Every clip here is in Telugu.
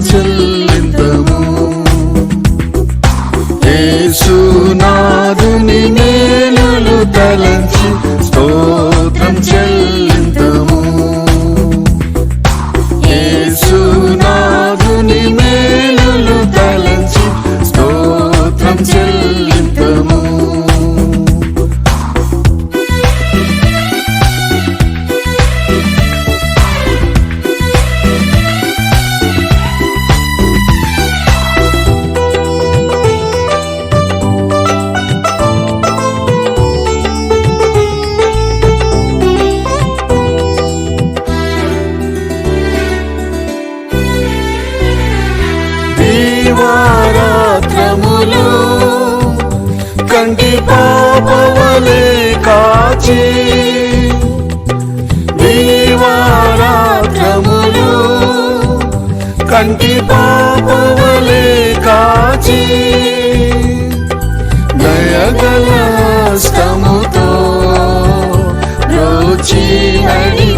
चल కాచి దీవారాత్రములు కంటి పాపవలే కాచి నయగల హస్తముతో రోచి నడి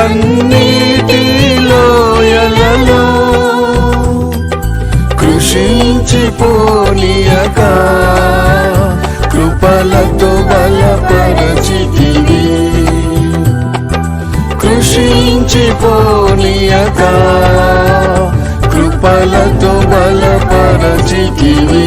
కన్నీటిలో ఎలలో కృషించిపోనియక కృపలతో బలపరచితివి. కృషించిపోనియక కృపలతో బలపరచితివి.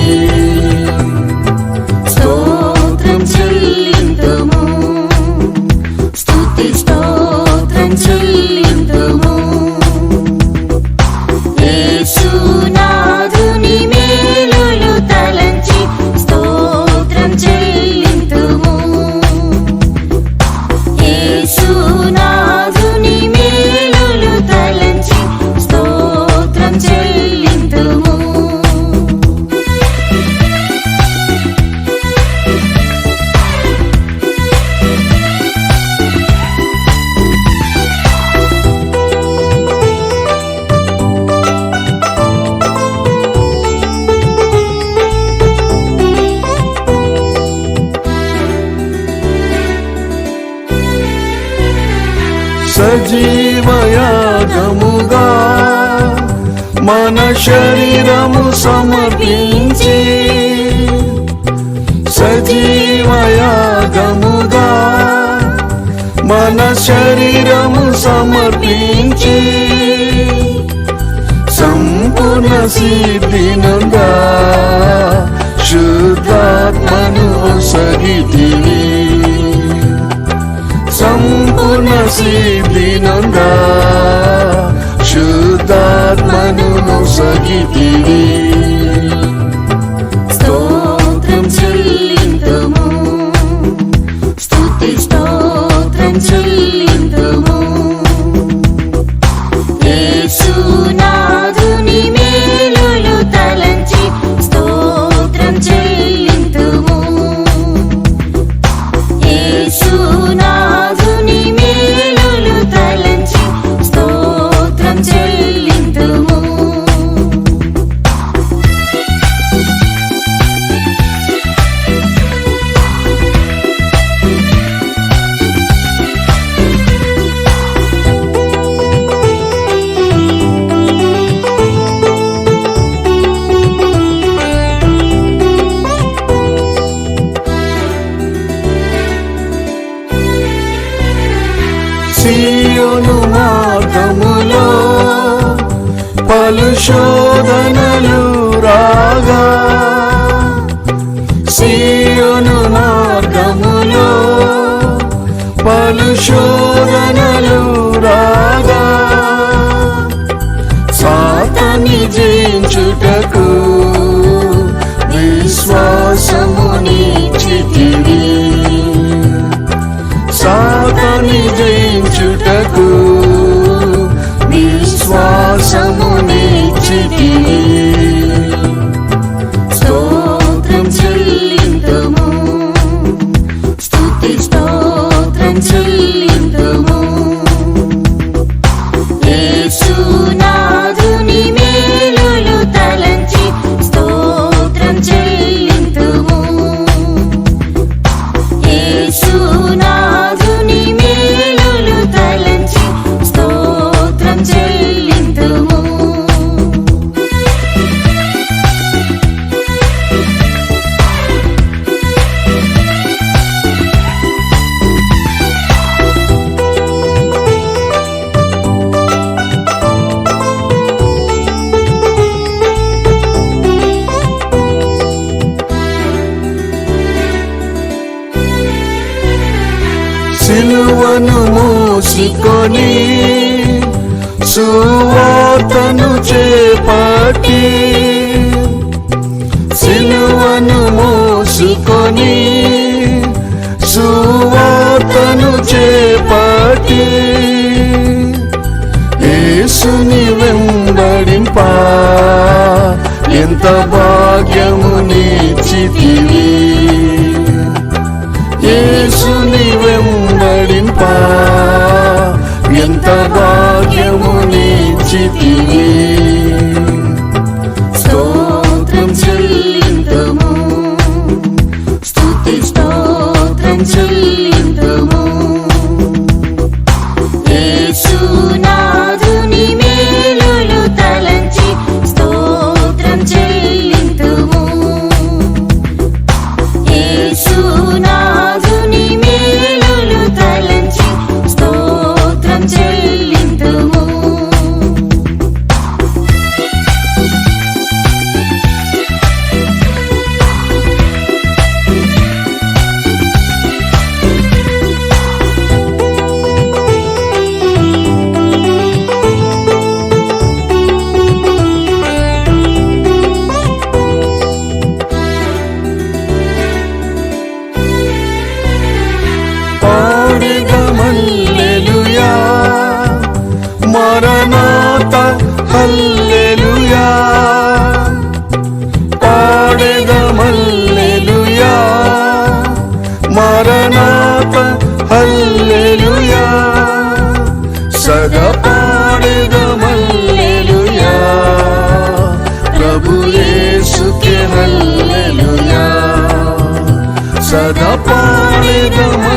జీవయాగముగా మన శరీరము సమర్పించి సజీవయాగముగా మన శరీరము సమర్పించి సంపూర్ణ సిద్ధినంగా శుద్ధాత్మను సగితివి సంపూర్ణ సిద్ధి సిద్ధినంగా శుద్ధాత్మను సగితివి. స్తోత్రం చెల్లింతుము. స్తుతి స్తోత్రం చెల్లింతుము. యేసునాథుని పలు శోధనలు రాగా సాతని జయించుటకు విశ్వాసమునిచ్చితివి కన్నులను మూసుకొని సువార్తను చేపట్టి సిలువను మూసుకొని సువార్తను ఏ ఏసుని వెంబడింపా. ఎంత Abraham.